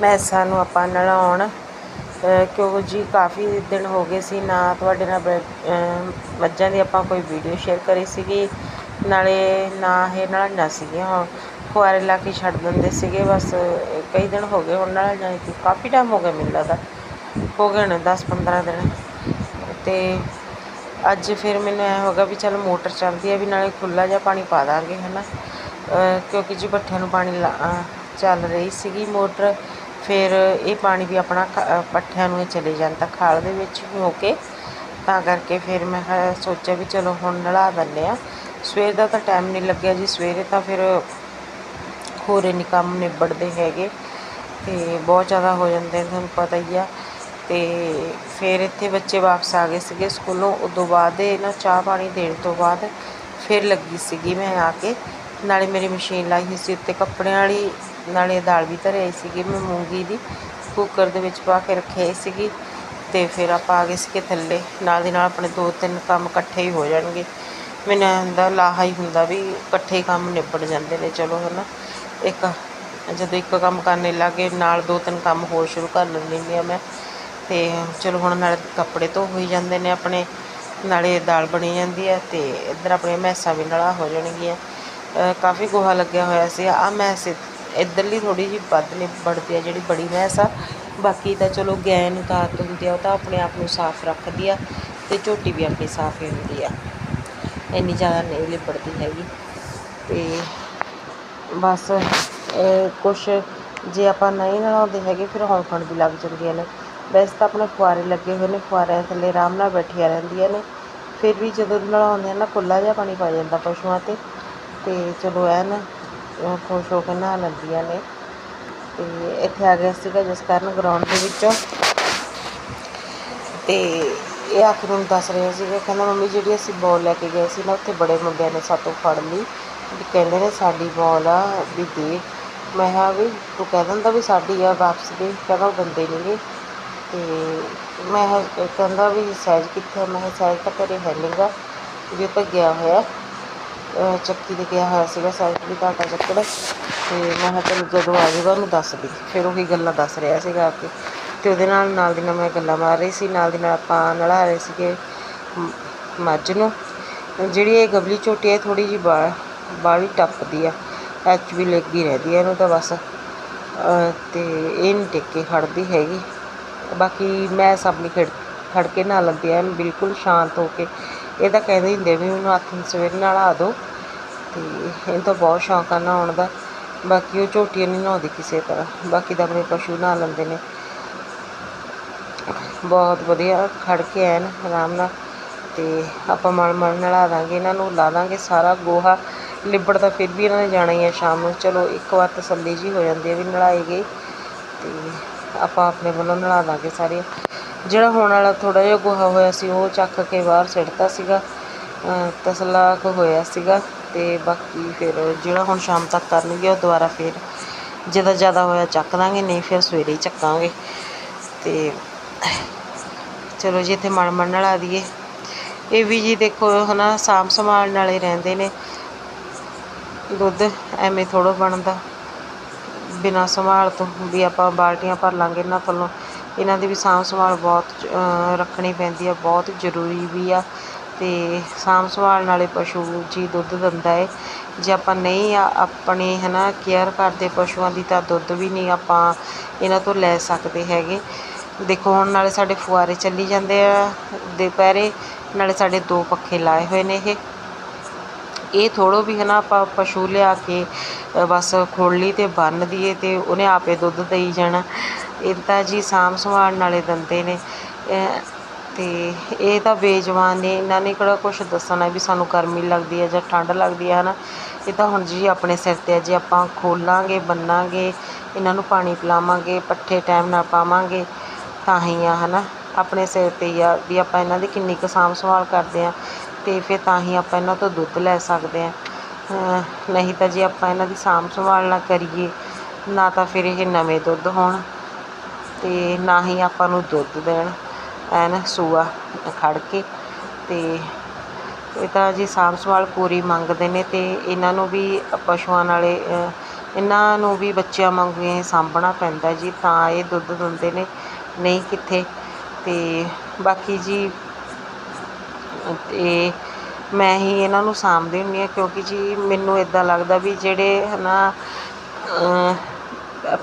ਮੈਸਾਂ ਨੂੰ ਆਪਾਂ ਨਲਾਉਣ ਕਿਉਂਕਿ ਜੀ ਕਾਫੀ ਦਿਨ ਹੋ ਗਏ ਸੀ ਨਾ ਤੁਹਾਡੇ ਨਾਲ ਮੱਝਾਂ ਦੀ ਆਪਾਂ ਕੋਈ ਵੀਡੀਓ ਸ਼ੇਅਰ ਕਰੀ ਸੀਗੀ। ਨਾਲੇ ਨਾ ਇਹ ਨਲਾਈਆਂ ਸੀਗੀਆਂ। ਹੁਣ ਕੁਆਰੇ ਲਾ ਕੇ ਛੱਡ ਦਿੰਦੇ ਸੀਗੇ। ਬਸ ਕਈ ਦਿਨ ਹੋ ਗਏ ਹੁਣ ਨਾਲ ਜਾਣੀ ਕਿ ਕਾਫੀ ਟਾਈਮ ਹੋ ਗਿਆ ਮੈਨੂੰ ਲੱਗਦਾ। ਹੋ ਗਏ ਨੇ 10 15 ਦਿਨ। ਤੇ ਅੱਜ ਫਿਰ ਮੈਨੂੰ ਐ ਹੋਗਾ ਵੀ ਚਲ ਮੋਟਰ ਚੱਲਦੀ ਹੈ ਵੀ ਨਾਲੇ ਖੁੱਲਾ ਜਿਹਾ ਪਾਣੀ ਪਾ ਦਾਂਗੇ, ਹਨਾ। ਕਿਉਂਕਿ ਜੀ ਪੱਠਿਆਂ ਨੂੰ ਪਾਣੀ ਚੱਲ ਰਹੀ ਸੀਗੀ ਮੋਟਰ। ਫਿਰ ਇਹ ਪਾਣੀ ਵੀ ਆਪਣਾ ਪੱਠਿਆਂ ਨੂੰ ਚਲੇ ਜਾਂਦਾ ਖਾਲ ਦੇ ਵਿੱਚ ਹੋ ਕੇ। ਤਾਂ ਕਰਕੇ ਫਿਰ ਮੈਂ ਸੋਚਿਆ ਵੀ ਚਲੋ ਹੁਣ ਨਲਾ ਦਿੰਦੇ ਆ ਸਵੇਰ ਦਾ ਤਾਂ ਟਾਈਮ ਨਹੀਂ ਲੱਗਿਆ ਜੀ, ਸਵੇਰੇ ਤਾਂ ਫਿਰ ਹੋਰੇ ਨਹੀਂ ਕੰਮ ਨਿਬੜਦੇ ਹੈਗੇ। ਤੇ ਬਹੁਤ ਜ਼ਿਆਦਾ ਹੋ ਜਾਂਦੇ ਤੁਹਾਨੂੰ ਪਤਾ ਹੀ ਆ। ਤੇ ਫਿਰ ਇੱਥੇ ਬੱਚੇ ਵਾਪਸ ਆ ਗਏ ਸੀਗੇ ਸਕੂਲੋਂ, ਉਦੋਂ ਬਾਅਦ ਇਹ ਨਾ ਚਾਹ ਪਾਣੀ ਦੇਣ ਤੋਂ ਬਾਅਦ ਫਿਰ ਲੱਗੀ ਸੀਗੀ ਮੈਂ ਆ ਕੇ। ਨਾਲੇ ਮੇਰੀ ਮਸ਼ੀਨ ਲਾਈ ਹੋਈ ਸੀ ਉੱਤੇ ਕੱਪੜਿਆਂ ਵਾਲੀ ਨਾਲੇ ਦਾਲ ਵੀ ਧਰਿਆ ਹੀ ਸੀਗੀ, ਮੈਂ ਮੂੰਗੀ ਦੀ ਕੁੱਕਰ ਦੇ ਵਿੱਚ ਪਾ ਕੇ ਰੱਖੀ ਸੀਗੀ ਤੇ ਫਿਰ ਆਪਾਂ ਆ ਗਏ ਸੀਗੇ ਥੱਲੇ। ਨਾਲ ਦੀ ਨਾਲ ਆਪਣੇ ਦੋ ਤਿੰਨ ਕੰਮ ਇਕੱਠੇ ਹੀ ਹੋ ਜਾਣਗੇ। ਮੈਨੂੰ ਹੁੰਦਾ, ਲਾਹਾ ਹੀ ਹੁੰਦਾ ਵੀ ਇਕੱਠੇ ਕੰਮ ਨਿਬੜ ਜਾਂਦੇ ਨੇ, ਚਲੋ ਹਨਾ। ਇੱਕ, ਜਦੋਂ ਇੱਕ ਕੰਮ ਕਰਨੇ ਲੱਗੇ ਨਾਲ ਦੋ ਤਿੰਨ ਕੰਮ ਹੋਰ ਸ਼ੁਰੂ ਕਰ ਲੈਂਦੀ ਆ ਮੈਂ। ਤੇ ਚਲੋ ਹੁਣ ਨਾਲੇ ਕੱਪੜੇ ਧੋ ਹੋਈ ਜਾਂਦੇ ਨੇ ਆਪਣੇ, ਨਾਲੇ ਦਾਲ ਬਣੀ ਜਾਂਦੀ ਹੈ ਤੇ ਇੱਧਰ ਆਪਣੇ ਮੈਸਾਂ ਵੀ ਨਲਾ ਹੋ ਜਾਣਗੀਆਂ। ਕਾਫੀ ਗੋਹਾ ਲੱਗਿਆ ਹੋਇਆ ਸੀ। ਆ ਮੈਸ ਇੱਧਰਲੀ ਥੋੜ੍ਹੀ ਜਿਹੀ ਵੱਧ ਲਿਬੜਦੀ ਆ ਜਿਹੜੀ ਬੜੀ ਮੈਸ ਆ। ਬਾਕੀ ਤਾਂ ਚਲੋ ਗੈਂ ਨੂੰ ਹੁੰਦੀ ਆ, ਉਹ ਤਾਂ ਆਪਣੇ ਆਪ ਨੂੰ ਸਾਫ਼ ਰੱਖਦੀ ਆ ਅਤੇ ਝੋਟੀ ਵੀ ਆਪਣੀ ਸਾਫ਼ ਹੀ ਹੁੰਦੀ ਆ। ਇੰਨੀ ਜ਼ਿਆਦਾ ਨਹੀਂ ਲਿਬੜਦੀ ਹੈਗੀ। ਅਤੇ ਬਸ ਕੁਛ ਜੇ ਆਪਾਂ ਨਹੀਂ ਨਲਾਉਂਦੇ ਹੈਗੇ ਫਿਰ ਹੌਂਕਣ ਵੀ ਲੱਗ ਜਾਂਦੀਆਂ ਨੇ। ਵੈਸੇ ਤਾਂ ਆਪਣੇ ਫੁਆਰੇ ਲੱਗੇ ਹੋਏ ਨੇ, ਫੁਆਰਿਆਂ ਥੱਲੇ ਆਰਾਮ ਨਾਲ ਬੈਠੀਆਂ ਰਹਿੰਦੀਆਂ ਨੇ। ਫਿਰ ਵੀ ਜਦੋਂ ਨਲਾਉਂਦੇ ਆ ਨਾ ਖੁੱਲ੍ਹਾ ਜਿਹਾ ਪਾਣੀ ਪਾ ਜਾਂਦਾ ਪਸ਼ੂਆਂ 'ਤੇ। ਅਤੇ ਚਲੋ ਐਨ ਖੁਸ਼ ਹੋ ਕੇ ਨਹਾ ਲੈਂਦੀਆਂ ਨੇ। ਤੇ ਇੱਥੇ ਆ ਗਿਆ ਸੀਗਾ ਜਿਸ ਕਾਰਨ ਗਰਾਊਂਡ ਦੇ ਵਿੱਚੋਂ। ਤੇ ਇਹ ਆਖਰ ਨੂੰ ਦੱਸ ਰਿਹਾ ਸੀਗਾ, ਕਹਿੰਦਾ ਮੰਮੀ ਜਿਹੜੀ ਅਸੀਂ ਬੋਲ ਲੈ ਕੇ ਗਏ ਸੀ ਨਾ, ਉੱਥੇ ਬੜੇ ਮੁੰਡਿਆਂ ਨੇ ਸਾਤੋਂ ਫੜ ਲਈ। ਵੀ ਕਹਿੰਦੇ ਨੇ ਸਾਡੀ ਬੋਲ ਆ, ਵੀ ਦੇ। ਮੈਂ ਕਿਹਾ ਵੀ ਤੂੰ ਕਹਿ ਦਿੰਦਾ ਵੀ ਸਾਡੀ ਆ, ਵਾਪਸ ਦੇ। ਕਹਿੰਦਾ ਉਹ ਦਿੰਦੇ ਨਹੀਂਗੇ ਤੇ ਮੈਂ ਕਹਿੰਦਾ ਵੀ ਸਾਈਜ਼ ਕਿੱਥੇ ਮੈਂ ਸਾਈਜ਼ ਤਾਂ ਘਰੇ ਹੈ ਨਹੀਂਗਾ ਵੀ ਤਾਂ ਗਿਆ ਹੋਇਆ। ਚੱਕੀ 'ਤੇ ਗਿਆ ਹੋਇਆ ਸੀਗਾ ਸਾਈਕਲ ਵੀ ਘਾਟਾ ਚੱਕੜ। ਅਤੇ ਮੈਂ ਕਿਹਾ ਚਲੋ ਜਦੋਂ ਆ ਜਾਊਗਾ ਉਹਨੂੰ ਦੱਸ ਦੇ। ਫਿਰ ਉਹੀ ਗੱਲਾਂ ਦੱਸ ਰਿਹਾ ਸੀਗਾ ਆ ਕੇ। ਅਤੇ ਉਹਦੇ ਨਾਲ ਨਾਲ ਦੀ ਨਾਲ ਮੈਂ ਗੱਲਾਂ ਮਾਰ ਰਹੀ ਸੀ, ਨਾਲ ਦੀ ਨਾਲ ਆਪਾਂ ਨਲਾ ਰਹੇ ਸੀਗੇ ਮੱਝ ਨੂੰ। ਜਿਹੜੀ ਇਹ ਗਬਲੀ ਝੋਟੀ ਹੈ ਥੋੜ੍ਹੀ ਜਿਹੀ ਬਾ ਬਾਲੀ ਟੱਪਦੀ ਆ। ਐਚ ਵੀ ਲੱਗੀ ਰਹਿੰਦੀ ਹੈ ਇਹਨੂੰ ਤਾਂ ਬਸ। ਤੇ ਇਹ ਨਹੀਂ ਟਿੱਕੇ ਖੜਦੀ ਹੈਗੀ। ਬਾਕੀ ਮੈਂ ਸਭ ਨਹੀਂ ਖੜ ਖੜ ਕੇ ਨਾ ਲੈਂਦੀ ਐ ਬਿਲਕੁਲ ਸ਼ਾਂਤ ਹੋ ਕੇ। ਇਹ ਤਾਂ ਕਹਿੰਦੇ ਹੁੰਦੇ ਵੀ ਉਹਨੂੰ ਹੱਥ ਸਵੇਰ ਨਲਾ ਦਿਓ ਤੇ ਇਹਨੂੰ ਤਾਂ ਬਹੁਤ ਸ਼ੌਂਕ ਆ ਨਹਾਉਣ ਦਾ। ਬਾਕੀ ਉਹ ਝੋਟੀਆਂ ਨਹੀਂ ਨਹਾਉਂਦੀ ਕਿਸੇ ਤਰ੍ਹਾਂ। ਬਾਕੀ ਤਾਂ ਆਪਣੇ ਪਸ਼ੂ ਨਹਾ ਲੈਂਦੇ ਨੇ। ਬਹੁਤ ਵਧੀਆ ਖੜ ਕੇ ਐਨ, ਆਰਾਮ ਨਾਲ। ਤੇ ਆਪਾਂ ਮਲ ਮਲ ਨਲਾ ਦਾਂਗੇ, ਇਹਨਾਂ ਨੂੰ ਲਾ ਦਾਂਗੇ ਸਾਰਾ ਗੋਹਾ। ਲਿਬੜ ਤਾਂ ਫਿਰ ਵੀ ਇਹਨਾਂ ਨੇ ਜਾਣਾ ਹੀ ਹੈ ਸ਼ਾਮ ਨੂੰ। ਚਲੋ ਇੱਕ ਵਾਰ ਤਸੱਲੀ ਜੀ ਹੋ ਜਾਂਦੀ ਹੈ ਵੀ ਨਲਾਏ ਗਏ। ਤੇ ਆਪਾਂ ਆਪਣੇ ਵੱਲੋਂ ਨਲਾ ਦਾਂਗੇ ਸਾਰੇ ਜਿਹੜਾ ਹੋਣ ਵਾਲਾ ਥੋੜ੍ਹਾ ਜਿਹਾ ਗੋਹਾ ਹੋਇਆ ਸੀ, ਉਹ ਚੱਕ ਕੇ ਬਾਹਰ ਸਿੱਟਤਾ ਸੀਗਾ ਤਸਲਾ ਕੁ ਹੋਇਆ ਸੀਗਾ ਅਤੇ ਬਾਕੀ ਫਿਰ ਜਿਹੜਾ ਹੁਣ ਸ਼ਾਮ ਤੱਕ ਕਰਨਗੇ, ਉਹ ਦੁਬਾਰਾ ਫਿਰ ਜਦੋਂ ਜ਼ਿਆਦਾ ਹੋਇਆ ਚੱਕ ਦਾਂਗੇ, ਨਹੀਂ ਫਿਰ ਸਵੇਰੇ ਹੀ ਚੱਕਾਂਗੇ। ਅਤੇ ਚਲੋ ਜੀ, ਇੱਥੇ ਮਣ ਮਣ ਨਲਾ ਦਈਏ ਇਹ ਵੀ ਜੀ ਦੇਖੋ, ਹਨਾ, ਸਾਂਭ ਸੰਭਾਲ ਨਾਲੇ ਰਹਿੰਦੇ ਨੇ। ਦੁੱਧ ਐਵੇਂ ਥੋੜ੍ਹਾ ਬਣਦਾ। ਬਿਨਾਂ ਸੰਭਾਲ ਤੋਂ ਵੀ ਆਪਾਂ ਬਾਲਟੀਆਂ ਭਰ ਲਾਂਗੇ ਇਹਨਾਂ ਕੋਲੋਂ ਇਹਨਾਂ ਦੀ ਵੀ ਸਾਂਭ ਸੰਭਾਲ ਬਹੁਤ ਰੱਖਣੀ ਪੈਂਦੀ ਆ, ਬਹੁਤ ਜ਼ਰੂਰੀ ਵੀ ਆ। ਅਤੇ ਸਾਂਭ ਸੰਭਾਲ ਨਾਲੇ ਪਸ਼ੂ ਜੀ ਦੁੱਧ ਦਿੰਦਾ ਹੈ ਜੇ ਆਪਾਂ ਨਹੀਂ ਆਪਣੇ ਹੈ ਨਾ ਕੇਅਰ ਕਰਦੇ ਪਸ਼ੂਆਂ ਦੀ ਤਾਂ ਦੁੱਧ ਵੀ ਨਹੀਂ ਆਪਾਂ ਇਹਨਾਂ ਤੋਂ ਲੈ ਸਕਦੇ ਹੈਗੇ। ਦੇਖੋ, ਹੁਣ ਨਾਲੇ ਸਾਡੇ ਫੁਆਰੇ ਚੱਲੀ ਜਾਂਦੇ ਆ ਦੁਪਹਿਰੇ, ਨਾਲੇ ਸਾਡੇ ਦੋ ਪੱਖੇ ਲਾਏ ਹੋਏ ਨੇ ਇਹ। ਇਹ ਥੋੜੋ ਵੀ ਹੈ ਨਾ ਆਪਾਂ ਪਸ਼ੂ ਲਿਆ ਕੇ ਬਸ ਖੋਲ੍ਹ ਲਈ ਅਤੇ ਬੰਨ੍ਹ ਦਈਏ ਅਤੇ ਉਹਨੇ ਆਪੇ ਦੁੱਧ ਦੇਈ ਜਾਣਾ। ਇਹ ਤਾਂ ਜੀ ਸਾਂਭ ਸੰਭਾਲ ਨਾਲੇ ਦਿੰਦੇ ਨੇ। ਅਤੇ ਇਹ ਤਾਂ ਬੇਜਵਾਨ ਨੇ। ਇਹਨਾਂ ਨੇ ਕਿਹੜਾ ਕੁਛ ਦੱਸਣਾ ਵੀ ਸਾਨੂੰ ਗਰਮੀ ਲੱਗਦੀ ਹੈ ਜਾਂ ਠੰਡ ਲੱਗਦੀ ਹੈ ਹੈ ਨਾ ਇਹ ਤਾਂ ਹੁਣ ਜੀ ਆਪਣੇ ਸਿਰ 'ਤੇ ਹੈ। ਜੇ ਆਪਾਂ ਖੋਲਾਂਗੇ, ਬੰਨਾਂਗੇ, ਇਹਨਾਂ ਨੂੰ ਪਾਣੀ ਪਿਲਾਵਾਂਗੇ, ਪੱਠੇ ਟਾਈਮ ਨਾਲ ਪਾਵਾਂਗੇ, ਤਾਂ ਹੀ ਆ ਹੈ ਨਾ ਆਪਣੇ ਸਿਰ 'ਤੇ ਹੀ ਆ ਵੀ ਆਪਾਂ ਇਹਨਾਂ ਦੀ ਕਿੰਨੀ ਕੁ ਸਾਂਭ ਸੰਭਾਲ ਕਰਦੇ ਹਾਂ ਅਤੇ ਫਿਰ ਤਾਂ ਹੀ ਆਪਾਂ ਇਹਨਾਂ ਤੋਂ ਦੁੱਧ ਲੈ ਸਕਦੇ ਹਾਂ। ਨਹੀਂ ਤਾਂ ਜੇ ਆਪਾਂ ਇਹਨਾਂ ਦੀ ਸਾਂਭ ਸੰਭਾਲ ਨਾ ਕਰੀਏ, ਨਾ ਤਾਂ ਫਿਰ ਇਹ ਨਵੇਂ ਦੁੱਧ ਹੋਣ। ਅਤੇ ਨਾ ਹੀ ਆਪਾਂ ਨੂੰ ਦੁੱਧ ਦੇਣ, ਐਨ ਸੂਆ ਖੜ੍ਹ ਕੇ। ਅਤੇ ਇਹ ਤਾਂ ਜੀ ਸਾਂਭ ਸੰਭਾਲ ਪੂਰੀ ਮੰਗਦੇ ਨੇ ਅਤੇ ਇਹਨਾਂ ਨੂੰ ਵੀ ਪਸ਼ੂਆਂ ਨਾਲੇ ਇਹਨਾਂ ਨੂੰ ਵੀ ਬੱਚਿਆਂ ਵਾਂਗੂ ਇਹ ਸਾਂਭਣਾ ਪੈਂਦਾ ਜੀ, ਤਾਂ ਇਹ ਦੁੱਧ ਦਿੰਦੇ ਨੇ, ਨਹੀਂ ਕਿੱਥੇ। ਅਤੇ ਬਾਕੀ ਜੀ ਅਤੇ ਮੈਂ ਹੀ ਇਹਨਾਂ ਨੂੰ ਸਾਂਭਦੀ ਹੁੰਦੀ ਹਾਂ ਕਿਉਂਕਿ ਜੀ ਮੈਨੂੰ ਇੱਦਾਂ ਲੱਗਦਾ ਵੀ ਜਿਹੜੇ ਹੈ ਨਾ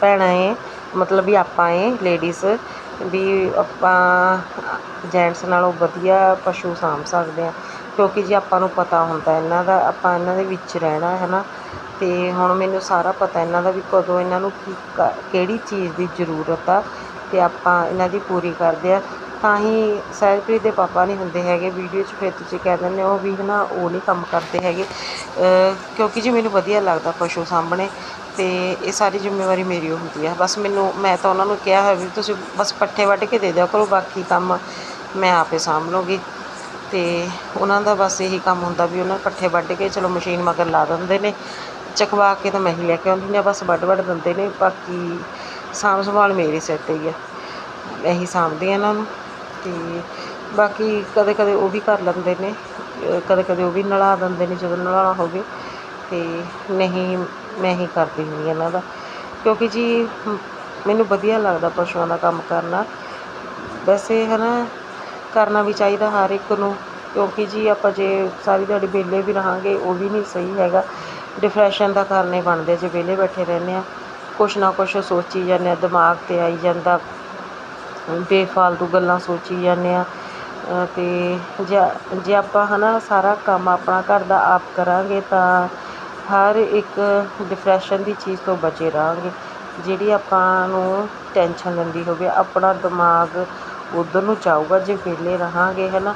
ਭੈਣਾਂ ਏ ਮਤਲਬ ਵੀ ਆਪਾਂ ਏ ਲੇਡੀਜ਼ ਵੀ ਆਪਾਂ ਜੈਂਟਸ ਨਾਲੋਂ ਵਧੀਆ ਪਸ਼ੂ ਸਾਂਭ ਸਕਦੇ ਹਾਂ ਕਿਉਂਕਿ ਜੀ ਆਪਾਂ ਨੂੰ ਪਤਾ ਹੁੰਦਾ ਇਹਨਾਂ ਦਾ, ਆਪਾਂ ਇਹਨਾਂ ਦੇ ਵਿੱਚ ਰਹਿਣਾ ਹੈ ਨਾ ਅਤੇ ਹੁਣ ਮੈਨੂੰ ਸਾਰਾ ਪਤਾ ਇਹਨਾਂ ਦਾ ਵੀ ਕਦੋਂ ਇਹਨਾਂ ਨੂੰ ਕੀ ਕ, ਕਿਹੜੀ ਚੀਜ਼ ਦੀ ਜ਼ਰੂਰਤ ਆ ਅਤੇ ਆਪਾਂ ਇਹਨਾਂ ਦੀ ਪੂਰੀ ਕਰਦੇ ਹਾਂ ਤਾਂ ਹੀ ਸਹਿਜਪ੍ਰੀਤ ਦੇ ਪਾਪਾ ਨਹੀਂ ਹੁੰਦੇ ਹੈਗੇ ਵੀਡੀਓ 'ਚ, ਫਿਰ ਤੁਸੀਂ ਕਹਿ ਦਿੰਦੇ ਹੋ ਵੀ ਹੈ ਨਾ ਉਹ ਨਹੀਂ ਕੰਮ ਕਰਦੇ ਹੈਗੇ। ਕਿਉਂਕਿ ਜੀ ਮੈਨੂੰ ਵਧੀਆ ਲੱਗਦਾ ਪਸ਼ੂ ਸਾਂਭਣੇ। ਅਤੇ ਇਹ ਸਾਰੀ ਜ਼ਿੰਮੇਵਾਰੀ ਮੇਰੀ ਹੁੰਦੀ ਆ। ਬਸ ਮੈਨੂੰ, ਮੈਂ ਤਾਂ ਉਹਨਾਂ ਨੂੰ ਕਿਹਾ ਹੋਇਆ ਵੀ ਤੁਸੀਂ ਬਸ ਪੱਠੇ ਵੱਢ ਕੇ ਦੇ ਦਿਆ ਕਰੋ, ਬਾਕੀ ਕੰਮ ਮੈਂ ਆਪੇ ਸਾਂਭ ਲਊਂਗੀ। ਅਤੇ ਉਹਨਾਂ ਦਾ ਬਸ ਇਹੀ ਕੰਮ ਹੁੰਦਾ ਵੀ ਉਹਨਾਂ ਪੱਠੇ ਵੱਢ ਕੇ ਚਲੋ ਮਸ਼ੀਨ ਮਗਰ ਲਾ ਦਿੰਦੇ ਨੇ। ਚਕਵਾ ਕੇ ਤਾਂ ਮੈਂ ਹੀ ਲੈ ਕੇ ਆਉਂਦੀ ਹਾਂ ਬਸ ਵੱਢ ਵੱਢ ਦਿੰਦੇ ਨੇ। ਬਾਕੀ ਸਾਂਭ ਸੰਭਾਲ ਮੇਰੇ ਸਿਰ 'ਤੇ ਹੀ ਆ। ਮੈਂ ਹੀ ਸਾਂਭਦੀ ਹਾਂ ਇਹਨਾਂ ਨੂੰ। ਅਤੇ ਬਾਕੀ ਕਦੇ ਕਦੇ ਉਹ ਵੀ ਕਰ ਲੈਂਦੇ ਨੇ। ਕਦੇ ਕਦੇ ਉਹ ਵੀ ਨਲਾ ਦਿੰਦੇ ਨੇ ਜਦੋਂ ਨਲਾਉਣਾ ਹੋਵੇ। ਅਤੇ ਨਹੀਂ ਮੈਂ ਹੀ ਕਰਦੀ ਹੁੰਦੀ ਇਹਨਾਂ ਦਾ। ਕਿਉਂਕਿ ਜੀ, ਮੈਨੂੰ ਵਧੀਆ ਲੱਗਦਾ ਪਸ਼ੂਆਂ ਦਾ ਕੰਮ ਕਰਨਾ। ਵੈਸੇ ਹੈ ਨਾ, ਕਰਨਾ ਵੀ ਚਾਹੀਦਾ ਹਰ ਇੱਕ ਨੂੰ। ਕਿਉਂਕਿ ਜੀ, ਆਪਾਂ ਜੇ ਸਾਰੀ ਦਿਹਾੜੀ ਵਿਹਲੇ ਵੀ ਰਹਾਂਗੇ, ਉਹ ਵੀ ਨਹੀਂ ਸਹੀ ਹੈਗਾ। ਡਿਪਰੈਸ਼ਨ ਦਾ ਕਾਰਨ ਹੀ ਬਣਦੇ ਜੇ ਵਿਹਲੇ ਬੈਠੇ ਰਹਿੰਦੇ ਹਾਂ ਕੁਛ ਨਾ ਕੁਛ ਸੋਚੀ ਜਾਂਦੇ ਹਾਂ ਦਿਮਾਗ 'ਤੇ ਆਈ ਜਾਂਦਾ। ਬੇਫਾਲਤੂ ਗੱਲਾਂ ਸੋਚੀ ਜਾਂਦੇ ਹਾਂ ਅਤੇ ਜੇ ਜੇ ਆਪਾਂ ਹੈ ਨਾ, ਸਾਰਾ ਕੰਮ ਆਪਣਾ ਘਰ ਦਾ ਆਪ ਕਰਾਂਗੇ ਤਾਂ ਹਰ ਇੱਕ ਡਿਪਰੈਸ਼ਨ ਦੀ ਚੀਜ਼ ਤੋਂ ਬਚੇ ਰਹਾਂਗੇ। ਜਿਹੜੀ ਆਪਾਂ ਨੂੰ ਟੈਨਸ਼ਨ ਲੈਂਦੀ ਹੋਵੇ, ਆਪਣਾ ਦਿਮਾਗ ਉੱਧਰ ਨੂੰ ਜਾਊਗਾ, ਜੇ ਵਿਹਲੇ ਰਹਾਂਗੇ ਹੈ ਨਾ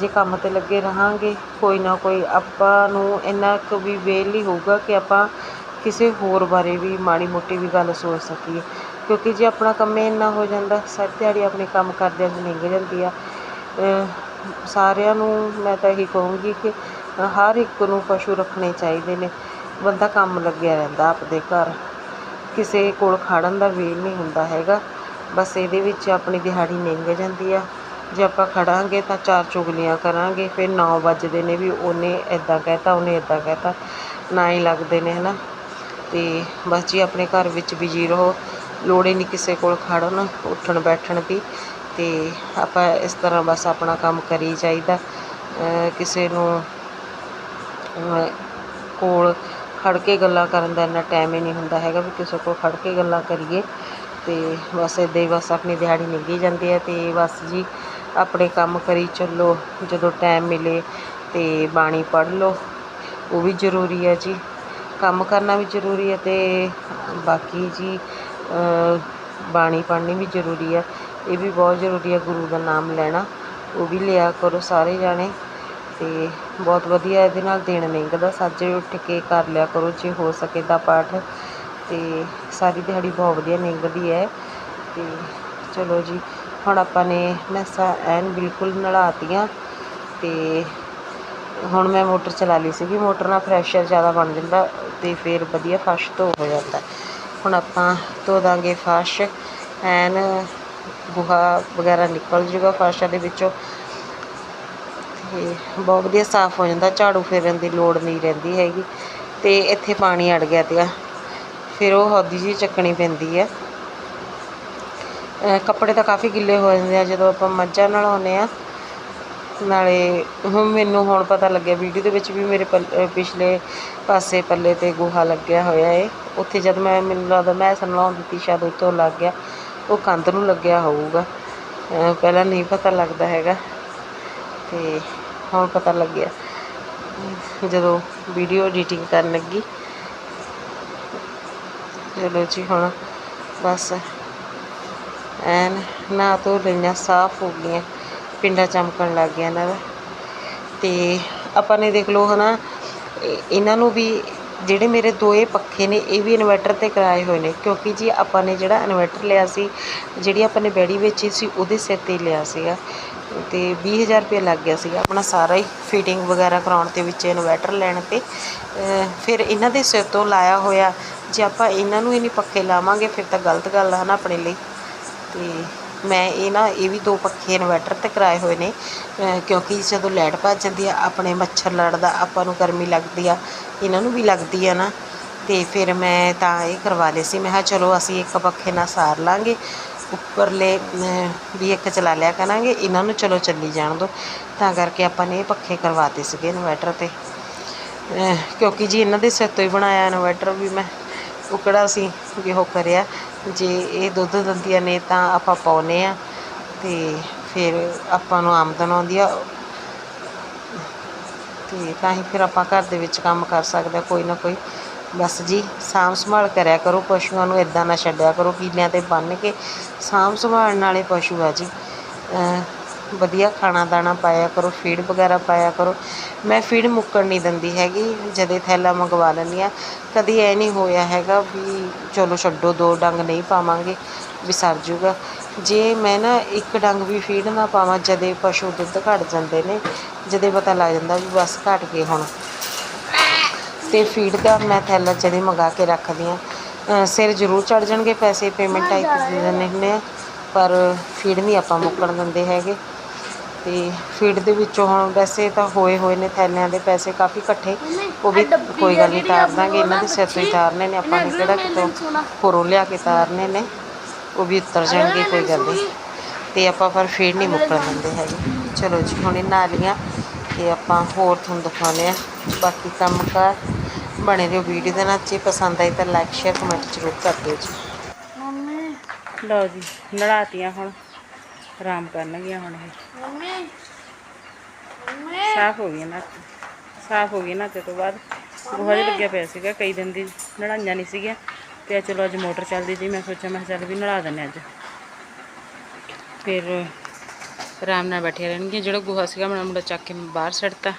ਜੇ ਕੰਮ 'ਤੇ ਲੱਗੇ ਰਹਾਂਗੇ, ਕੋਈ ਨਾ ਕੋਈ ਆਪਾਂ ਨੂੰ ਇੰਨਾ ਕੁ ਵੀ ਵਿਹਲ ਹੀ ਹੋਊਗਾ ਕਿ ਆਪਾਂ ਕਿਸੇ ਹੋਰ ਬਾਰੇ ਵੀ ਮਾੜੀ ਮੋਟੀ ਵੀ ਗੱਲ ਸੋਚ ਸਕੀਏ। ਕਿਉਂਕਿ ਜੇ ਆਪਣਾ ਕੰਮ ਹੀ ਇੰਨਾ ਹੋ ਜਾਂਦਾ, ਸਾਰੀ ਦਿਹਾੜੀ ਆਪਣੇ ਕੰਮ ਕਰਦਿਆਂ 'ਚ ਲੰਘ ਜਾਂਦੀ ਆ। ਸਾਰਿਆਂ ਨੂੰ ਮੈਂ ਤਾਂ ਇਹੀ ਕਹੂੰਗੀ ਕਿ ਹਰ ਇੱਕ ਨੂੰ ਪਸ਼ੂ ਰੱਖਣੇ ਚਾਹੀਦੇ ਨੇ। ਬੰਦਾ ਕੰਮ ਲੱਗਿਆ ਰਹਿੰਦਾ ਆਪਦੇ ਘਰ। ਕਿਸੇ ਕੋਲ ਖੜ੍ਹਨ ਦਾ ਵੇਲ ਨਹੀਂ ਹੁੰਦਾ ਹੈਗਾ। ਬਸ ਇਹਦੇ ਵਿੱਚ ਆਪਣੀ ਦਿਹਾੜੀ ਲੰਘ ਜਾਂਦੀ ਆ। ਜੇ ਆਪਾਂ ਖੜਾਂਗੇ ਤਾਂ ਚਾਰ ਚੁਗਲੀਆਂ ਕਰਾਂਗੇ, ਫਿਰ ਨੌ ਵੱਜਦੇ ਨੇ ਵੀ ਉਹਨੇ ਇੱਦਾਂ ਕਹਿਤਾ, ਉਹਨੇ ਇੱਦਾਂ ਕਹਿਤਾ। ਨਾ ਹੀ ਲੱਗਦੇ ਨੇ ਹੈ ਨਾ ਅਤੇ ਬਸ ਜੀ ਆਪਣੇ ਘਰ ਵਿੱਚ ਬਿਜ਼ੀ ਰਹੋ। ਲੋੜ ਹੀ ਨਹੀਂ ਕਿਸੇ ਕੋਲ ਖੜ੍ਹਨ ਉੱਠਣ ਬੈਠਣ ਦੀ। ਅਤੇ ਆਪਾਂ ਇਸ ਤਰ੍ਹਾਂ ਬਸ ਆਪਣਾ ਕੰਮ ਕਰੀ ਚਾਹੀਦਾ ਕਿਸੇ ਨੂੰ ਕੋਲ ਖੜ੍ਹ ਕੇ ਗੱਲਾਂ ਕਰਨ ਦਾ ਇੰਨਾ ਟਾਈਮ ਹੀ ਨਹੀਂ ਹੁੰਦਾ ਹੈਗਾ ਵੀ ਕਿਸੇ ਕੋਲ ਖੜ੍ਹ ਕੇ ਗੱਲਾਂ ਕਰੀਏ। ਅਤੇ ਬਸ ਇੱਦਾਂ ਹੀ ਬਸ ਆਪਣੀ ਦਿਹਾੜੀ ਨਿਕਲੀ ਜਾਂਦੀ ਹੈ ਅਤੇ ਬਸ ਜੀ ਆਪਣੇ ਕੰਮ ਕਰੀ ਚੱਲੋ, ਜਦੋਂ ਟਾਈਮ ਮਿਲੇ ਅਤੇ ਬਾਣੀ ਪੜ੍ਹ ਲਓ। ਉਹ ਵੀ ਜ਼ਰੂਰੀ ਹੈ ਜੀ। ਕੰਮ ਕਰਨਾ ਵੀ ਜ਼ਰੂਰੀ ਹੈ ਅਤੇ ਬਾਕੀ ਜੀ ਬਾਣੀ ਪੜ੍ਹਨੀ ਵੀ ਜ਼ਰੂਰੀ ਹੈ। ਇਹ ਵੀ ਬਹੁਤ ਜ਼ਰੂਰੀ ਹੈ ਗੁਰੂ ਦਾ ਨਾਮ ਲੈਣਾ। ਉਹ ਵੀ ਲਿਆ ਕਰੋ ਸਾਰੇ ਜਾਣੇ। ਅਤੇ ਬਹੁਤ ਵਧੀਆ ਇਹਦੇ ਨਾਲ ਦਿਨ ਲੰਘਦਾ, ਸਾਜਰੇ ਉੱਠ ਕੇ ਕਰ ਲਿਆ ਕਰੋ, ਜੇ ਹੋ ਸਕੇ ਤਾਂ ਪਾਠ। ਅਤੇ ਸਾਰੀ ਦਿਹਾੜੀ ਬਹੁਤ ਵਧੀਆ ਲੰਘਦੀ ਹੈ। ਅਤੇ ਚਲੋ ਜੀ, ਹੁਣ ਆਪਾਂ ਨੇ ਮੈਸਾਂ ਐਨ ਬਿਲਕੁਲ ਨਲਾ ਤੀਆਂ ਅਤੇ ਹੁਣ ਮੈਂ ਮੋਟਰ ਚਲਾ ਲਈ ਸੀਗੀ। ਮੋਟਰ ਨਾਲ ਪ੍ਰੈਸ਼ਰ ਜ਼ਿਆਦਾ ਬਣ ਜਾਂਦਾ ਅਤੇ ਫਿਰ ਵਧੀਆ ਫਰਸ਼ ਧੋ ਹੋ ਜਾਂਦਾ। ਹੁਣ ਆਪਾਂ ਧੋ ਦਾਂਗੇ ਫਰਸ਼ ਐਨ ਗੁਹਾ ਵਗੈਰਾ ਨਿਕਲ ਜੂਗਾ ਫਰਸ਼ਾਂ ਦੇ ਵਿੱਚੋਂ। ਅਤੇ ਬਹੁਤ ਵਧੀਆ ਸਾਫ਼ ਹੋ ਜਾਂਦਾ, ਝਾੜੂ ਫੇਰਨ ਦੀ ਲੋੜ ਨਹੀਂ ਰਹਿੰਦੀ ਹੈਗੀ। ਅਤੇ ਇੱਥੇ ਪਾਣੀ ਅੜ ਗਿਆ ਤੀਗਾ ਫਿਰ ਉਹ ਹੌਦੀ ਜਿਹੀ ਚੱਕਣੀ ਪੈਂਦੀ ਹੈ। ਕੱਪੜੇ ਤਾਂ ਕਾਫੀ ਗਿੱਲੇ ਹੋ ਜਾਂਦੇ ਆ, ਜਦੋਂ ਆਪਾਂ ਮੱਝਾਂ ਨਲਾਉਂਦੇ ਹਾਂ। ਨਾਲੇ ਹੁਣ ਮੈਨੂੰ ਹੁਣ ਪਤਾ ਲੱਗਿਆ, ਵੀਡੀਓ ਦੇ ਵਿੱਚ ਵੀ ਮੇਰੇ ਪਿਛਲੇ ਪਾਸੇ ਪੱਲੇ 'ਤੇ ਗੋਹਾ ਲੱਗਿਆ ਹੋਇਆ ਏ। ਉੱਥੇ ਜਦ ਮੈਂ, ਮੈਨੂੰ ਲੱਗਦਾ ਮੈਂ ਨਲਾਉਣ ਦਿੱਤੀ, ਸ਼ਾਇਦ ਉੱਤੋਂ ਲੱਗ ਗਿਆ। ਉਹ ਕੰਧ ਨੂੰ ਲੱਗਿਆ ਹੋਊਗਾ। ਪਹਿਲਾਂ ਨਹੀਂ ਪਤਾ ਲੱਗਦਾ ਹੈਗਾ। ਅਤੇ ਹੁਣ ਪਤਾ ਲੱਗਿਆ। ਜਦੋਂ ਵੀਡੀਓ ਐਡੀਟਿੰਗ ਕਰਨ ਲੱਗੀ। ਚਲੋ ਜੀ, ਹੁਣ ਬਸ ਐਨ ਨਾ ਧੋ ਲਈਆਂ, ਸਾਫ਼ ਹੋ ਗਈਆਂ, ਪਿੰਡਾ ਚਮਕਣ ਲੱਗ ਗਿਆ ਇਹਨਾਂ ਦਾ। ਅਤੇ ਆਪਾਂ ਨੇ ਦੇਖ ਲਓ ਹੈ ਨਾ ਇਹਨਾਂ ਨੂੰ ਵੀ ਜਿਹੜੇ ਮੇਰੇ ਦੋਏ ਪੱਖੇ ਨੇ, ਇਹ ਵੀ ਇਨਵਰਟਰ ਤੇ ਕਰਵਾਏ ਹੋਏ ਨੇ। ਕਿਉਂਕਿ ਜੀ ਆਪਾਂ ਨੇ ਜਿਹੜਾ ਇਨਵਰਟਰ ਲਿਆ ਸੀ, ਜਿਹੜੀ ਆਪਾਂ ਨੇ ਬੈੜੀ ਵੇਚੀ ਸੀ, ਉਹਦੇ ਸਿਰ ਤੇ ਲਿਆ ਸੀਗਾ। ਅਤੇ ਵੀਹ ਹਜ਼ਾਰ ਰੁਪਇਆ ਲੱਗ ਗਿਆ ਸੀਗਾ ਆਪਣਾ ਸਾਰਾ ਹੀ ਫਿਟਿੰਗ ਵਗੈਰਾ ਕਰਾਉਣ ਦੇ ਵਿੱਚ ਇਨਵਰਟਰ ਲੈਣ ਤੇ। ਫਿਰ ਇਹਨਾਂ ਦੇ ਸਿਰ ਤੋਂ ਲਾਇਆ ਹੋਇਆ, ਜੇ ਆਪਾਂ ਇਹਨਾਂ ਨੂੰ ਹੀ ਨਹੀਂ ਪੱਖੇ ਲਾਵਾਂਗੇ, ਫਿਰ ਤਾਂ ਗਲਤ ਗੱਲ ਆ ਨਾ ਆਪਣੇ ਲਈ। ਅਤੇ ਮੈਂ ਇਹ ਨਾ, ਇਹ ਵੀ ਦੋ ਪੱਖੇ ਇਨਵਰਟਰ ਤੇ ਕਰਵਾਏ ਹੋਏ ਨੇ ਕਿਉਂਕਿ ਜਦੋਂ ਲਾਈਟ ਭੱਜ ਜਾਂਦੀ ਆ, ਆਪਣੇ ਮੱਛਰ ਲੜਦਾ, ਆਪਾਂ ਨੂੰ ਗਰਮੀ ਲੱਗਦੀ ਆ, ਇਹਨਾਂ ਨੂੰ ਵੀ ਲੱਗਦੀ ਆ ਨਾ। ਅਤੇ ਫਿਰ ਮੈਂ ਤਾਂ ਇਹ ਕਰਵਾ ਲਏ ਸੀ, ਮੈਂ ਕਿਹਾ ਚਲੋ ਅਸੀਂ ਇੱਕ ਪੱਖੇ ਨਾਲ ਸਾਰ ਲਵਾਂਗੇ ਉੱਪਰਲੇ ਵੀ ਇੱਕ ਚਲਾ ਲਿਆ ਕਰਾਂਗੇ, ਇਹਨਾਂ ਨੂੰ ਚਲੋ ਚੱਲੀ ਜਾਣ ਦਿਓ ਤਾਂ ਕਰਕੇ ਆਪਾਂ ਨੇ ਇਹ ਪੱਖੇ ਕਰਵਾਤੇ ਸੀਗੇ ਇਨਵਰਟਰ ਤੇ। ਕਿਉਂਕਿ ਜੀ ਇਹਨਾਂ ਦੇ ਸਿਰ ਤੋਂ ਹੀ ਬਣਾਇਆ ਇਨਵਰਟਰ ਵੀ ਮੈਂ ਉਹ ਕਿਹੜਾ ਸੀ, ਵੀ ਉਹ ਕਰਿਆ। ਜੇ ਇਹ ਦੁੱਧ ਦਿੰਦੀਆਂ ਨੇ ਤਾਂ ਆਪਾਂ ਪਾਉਨੇ ਆ ਤੇ ਫਿਰ ਆਪਾਂ ਨੂੰ ਆਮਦਨ ਆਉਂਦੀ ਆ। ਤੇ ਤਾਂ ਹੀ ਫਿਰ ਆਪਾਂ ਘਰ ਦੇ ਵਿੱਚ ਕੰਮ ਕਰ ਸਕਦੇ ਕੋਈ ਨਾ ਕੋਈ। ਬਸ ਜੀ, ਸਾਂਭ ਸੰਭਾਲ ਕਰਿਆ ਕਰੋ, ਪਸ਼ੂਆਂ ਨੂੰ ਇਦਾਂ ਨਾ ਛੱਡਿਆ ਕਰੋ, ਕੀਲਿਆਂ ਤੇ ਬੰਨ੍ਹ ਕੇ ਸਾਂਭ ਸੰਭਾਲਣ ਵਾਲੇ ਪਸ਼ੂ ਆ ਜੀ। ਵਧੀਆ ਖਾਣਾ ਦਾਣਾ ਪਾਇਆ ਕਰੋ ਫੀਡ ਵਗੈਰਾ ਪਾਇਆ ਕਰੋ। ਮੈਂ ਫੀਡ ਮੁੱਕਣ ਨਹੀਂ ਦਿੰਦੀ ਹੈਗੀ, ਜਦੇ ਥੈਲਾ ਮੰਗਵਾ ਲੈਂਦੀ ਹਾਂ। ਕਦੀ ਐ ਨਹੀਂ ਹੋਇਆ ਹੈਗਾ ਵੀ ਚਲੋ ਛੱਡੋ, ਦੋ ਡੰਗ ਨਹੀਂ ਪਾਵਾਂਗੇ, ਵੀ ਸਰ ਜੂਗਾ। ਜੇ ਮੈਂ ਨਾ ਇੱਕ ਡੰਗ ਵੀ ਫੀਡ ਨਾ ਪਾਵਾਂ, ਜਦੇ ਪਸ਼ੂ ਦੁੱਧ ਘਟ ਜਾਂਦੇ ਨੇ, ਜਦੇ ਪਤਾ ਲੱਗ ਜਾਂਦਾ ਵੀ ਬਸ ਘਟ ਗਏ ਹੁਣ। ਤੇ ਫੀਡ ਦਾ ਮੈਂ ਥੈਲਾ ਜਦੇ ਮੰਗਾ ਕੇ ਰੱਖਦੀ ਹਾਂ। ਸਿਰ ਜ਼ਰੂਰ ਚੜ ਜਾਣਗੇ ਪੈਸੇ ਪੇਮੈਂਟ ਟਾਈਪ ਦੇ ਦਿੰਦੇ ਹੁੰਦੇ ਆ, ਪਰ ਫੀਡ ਨਹੀਂ ਆਪਾਂ ਮੁੱਕਣ ਦਿੰਦੇ ਹੈਗੇ। ਤੇ ਫੀਡ ਦੇ ਵਿੱਚੋਂ ਹੁਣ ਵੈਸੇ ਤਾਂ ਹੋਏ ਹੋਏ ਨੇ ਥੈਲਿਆਂ ਦੇ ਪੈਸੇ ਕਾਫੀ ਇਕੱਠੇ। ਉਹ ਵੀ ਕੋਈ ਗੱਲ ਨਹੀਂ ਤਾਰ ਦਾਂਗੇ ਇਹਨਾਂ ਦੇ ਸਿਰ ਤੋਂ ਹੀ ਤਾਰਨੇ ਨੇ ਆਪਾਂ ਨੇ ਕਿਹੜਾ ਕਿਤੋਂ ਹੋਰੋਂ ਲਿਆ ਕੇ ਤਾਰਨੇ ਨੇ ਉਹ ਵੀ ਉਤਰ ਜਾਣਗੇ ਕੋਈ ਗੱਲ ਨਹੀਂ ਤੇ ਆਪਾਂ ਪਰ ਫੀਡ ਨਹੀਂ ਮੁੱਕਣ ਦਿੰਦੇ ਹੈਗੇ। ਚਲੋ ਜੀ ਹੁਣ ਇਹ ਨਹਾ ਲੀਆਂ ਤੇ ਆਪਾਂ ਹੋਰ ਤੁਹਾਨੂੰ ਦਿਖਾਉਂਦੇ ਆ ਬਾਕੀ ਕੰਮ ਕਾਰ ਬਣੇ ਰਹੋ ਵੀਡੀਓ ਦੇ ਨਾਲ ਜੇ ਪਸੰਦ ਆਈ ਤਾਂ ਲਾਈਕ ਸ਼ੇਅਰ ਕਮੈਂਟ ਜ਼ਰੂਰ ਕਰ ਦਿਓ ਜੀ। ਮੰਮੀ ਲਓ ਜੀ ਨੜਾਤੀਆਂ ਹੁਣ ਆਰਾਮ ਕਰਨਗੀਆਂ ਹੁਣ ਇਹ। ਸਾਫ਼ ਹੋ ਗਈਆਂ ਨਾ ਸਾਫ਼ ਹੋ ਗਈ ਨਾ ਤੇ ਤੋਂ ਬਾਅਦ ਗੋਹਾ ਜਿਹਾ ਲੱਗਿਆ ਪਿਆ ਸੀਗਾ, ਕਈ ਦਿਨ ਦੀ ਨੜਾਈਆਂ ਨਹੀਂ ਸੀਗੀਆਂ। ਤੇ ਚਲੋ ਅੱਜ ਮੋਟਰ ਚੱਲਦੀ ਸੀ, ਮੈਂ ਸੋਚਿਆ, ਮੈਂ ਕਿਹਾ ਚੱਲ ਵੀ ਨੜਾ ਦਿੰਦੇ ਅੱਜ। ਫਿਰ ਆਰਾਮ ਨਾਲ ਬੈਠੇ ਰਹਿਣਗੀਆਂ। ਜਿਹੜਾ ਗੋਹਾ ਸੀਗਾ, ਮੇਰਾ ਮੁੰਡਾ ਚੱਕ ਕੇ ਬਾਹਰ ਸੱਟਤਾ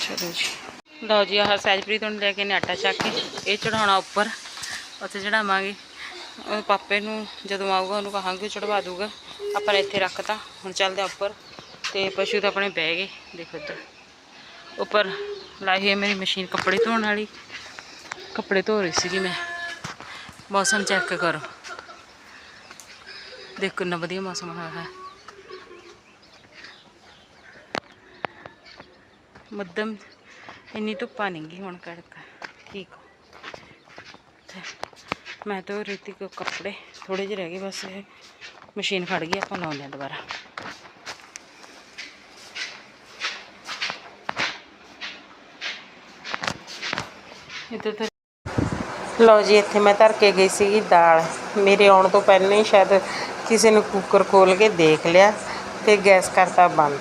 ਚਲੋ ਜੀ। ਲਓ ਜੀ, ਆਹ ਸਹਿਜਪ੍ਰੀਤ ਨੂੰ ਲੈ ਕੇ ਨੇ ਆਟਾ ਚੱਕ ਕੇ ਇਹ ਚੜਾਉਣਾ ਉੱਪਰ। ਉੱਥੇ ਚੜਾਵਾਂਗੇ ਉਹ ਪਾਪੇ ਨੂੰ ਜਦੋਂ ਆਊਗਾ, ਉਹਨੂੰ ਕਹਾਂਗੇ ਚੜਵਾ ਦੂਗਾ। ਆਪਾਂ ਨੇ ਇੱਥੇ ਰੱਖਤਾ। ਹੁਣ ਚੱਲਦੇ ਹਾਂ ਉੱਪਰ। ਤੇ ਪਸ਼ੂ ਤਾਂ ਆਪਣੇ ਬਹਿ ਗਏ, ਦੇਖੋ ਇੱਧਰ। ਉੱਪਰ ਲਾਈ ਹੈ ਮੇਰੀ ਮਸ਼ੀਨ ਕੱਪੜੇ ਧੋਣ ਵਾਲੀ। ਕੱਪੜੇ ਧੋ ਰਹੀ ਸੀਗੀ ਮੈਂ। ਮੌਸਮ ਚੈੱਕ ਕਰੋ। ਦੇਖੋ ਕਿੰਨਾ ਵਧੀਆ ਮੌਸਮ ਹੋਇਆ ਹੈ ਮੱਧਮ, ਇੰਨੀ ਧੁੱਪਾ ਨਹੀਂ ਗੀ ਹੁਣ ਕੜਕ ਠੀਕ ਆ। ਮੈਂ ਤਾਂ ਰੀਤੀ ਕੋ ਕੱਪੜੇ। ਥੋੜੇ ਜਿਹੇ ਰਹਿ ਗਏ ਬਸ। ਮਸ਼ੀਨ ਖੜ ਗਈ, ਆਪਾਂ ਲਾਉਂਦੇ ਹਾਂ ਦੁਬਾਰਾ। ਇੱਧਰ ਤਾਂ। ਲਓ ਜੀ ਇੱਥੇ ਮੈਂ ਧਰ ਕੇ ਗਈ ਸੀਗੀ ਦਾਲ। ਮੇਰੇ ਆਉਣ ਤੋਂ ਪਹਿਲਾਂ ਹੀ ਸ਼ਾਇਦ ਕਿਸੇ ਨੇ ਕੁੱਕਰ ਖੋਲ ਕੇ ਦੇਖ ਲਿਆ ਤੇ ਗੈਸ ਕਰਤਾ ਬੰਦ।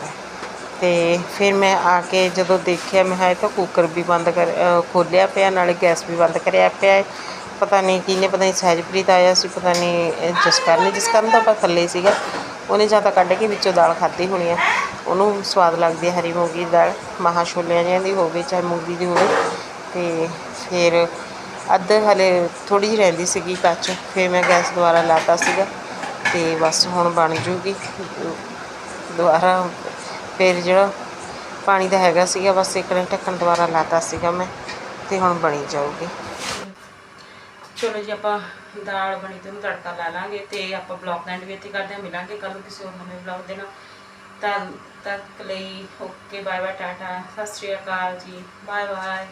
ਤੇ ਫਿਰ ਮੈਂ ਆ ਕੇ ਜਦੋਂ ਦੇਖਿਆ ਮੈਂ ਕਿਹਾ ਇਹ ਤਾਂ ਕੁੱਕਰ ਵੀ ਬੰਦ ਕਰ ਅ, ਖੋਲਿਆ ਪਿਆ ਨਾਲੇ ਗੈਸ ਵੀ ਬੰਦ ਕਰਿਆ ਪਿਆ ਹੈ। ਪਤਾ ਨਹੀਂ ਕਿਹਨੇ ਪਤਾ ਨਹੀਂ ਸਹਿਜਪ੍ਰੀਤ ਆਇਆ ਸੀ ਪਤਾ ਨਹੀਂ ਇਹ ਜਸਕਰਨ ਜਸਕਰਨ ਤਾਂ ਆਪਾਂ ਥੱਲੇ ਸੀਗਾ। ਉਹਨੇ ਜਾਂ ਤਾਂ ਕੱਢ ਕੇ ਵਿੱਚੋਂ ਦਾਲ ਖਾਧੀ ਹੋਣੀ ਆ। ਉਹਨੂੰ ਸਵਾਦ ਲੱਗਦੀ ਹੈ ਹਰੀ ਮੂੰਗੀ ਦੀ ਦਾਲ। ਮਹਾਂ ਛੋਲਿਆਂ ਜਿਹਾਂ ਦੀ ਹੋਵੇ ਚਾਹੇ ਮੂੰਗੀ ਦੀ ਹੋਵੇ। ਤੇ ਫਿਰ ਅੱਧ ਹਾਲੇ ਥੋੜ੍ਹੀ ਜਿਹੀ ਰਹਿੰਦੀ ਸੀਗੀ ਕੱਚ ਫਿਰ ਮੈਂ ਗੈਸ ਦੁਬਾਰਾ ਲਾਤਾ ਸੀਗਾ ਅਤੇ ਬਸ ਹੁਣ ਬਣ ਜੂਗੀ। ਦੁਬਾਰਾ ਫਿਰ ਜਿਹੜਾ ਪਾਣੀ ਦਾ ਹੈਗਾ ਸੀਗਾ ਬਸ ਇੱਕ ਨੇ ਢੱਕਣ ਦੁਬਾਰਾ ਲਾਤਾ ਸੀਗਾ ਮੈਂ ਅਤੇ ਹੁਣ ਬਣੀ ਜਾਊਗੀ। ਚਲੋ ਜੀ, ਆਪਾਂ ਦਾਲ ਬਣੀ ਤੇ ਉਹਨੂੰ ਤੜਕਾ ਲਾ ਲਾਂਗੇ ਤੇ ਆਪਾਂ ਬਲੌਗ ਐਂਡ ਵੀ ਇੱਥੇ ਕਰਦੇ ਹਾਂ। ਮਿਲਾਂਗੇ ਕੱਲ ਕਿਸੇ ਹੋਰ ਨਵੇਂ ਬਲੌਗ ਦੇ ਨਾਲ। ਤਾਂ ਤੱਕ ਲਈ ਓਕੇ ਬਾਏ ਬਾਏ ਟਾਟਾ, ਸਤਿ ਸ਼੍ਰੀ ਅਕਾਲ ਜੀ ਬਾਏ ਬਾਏ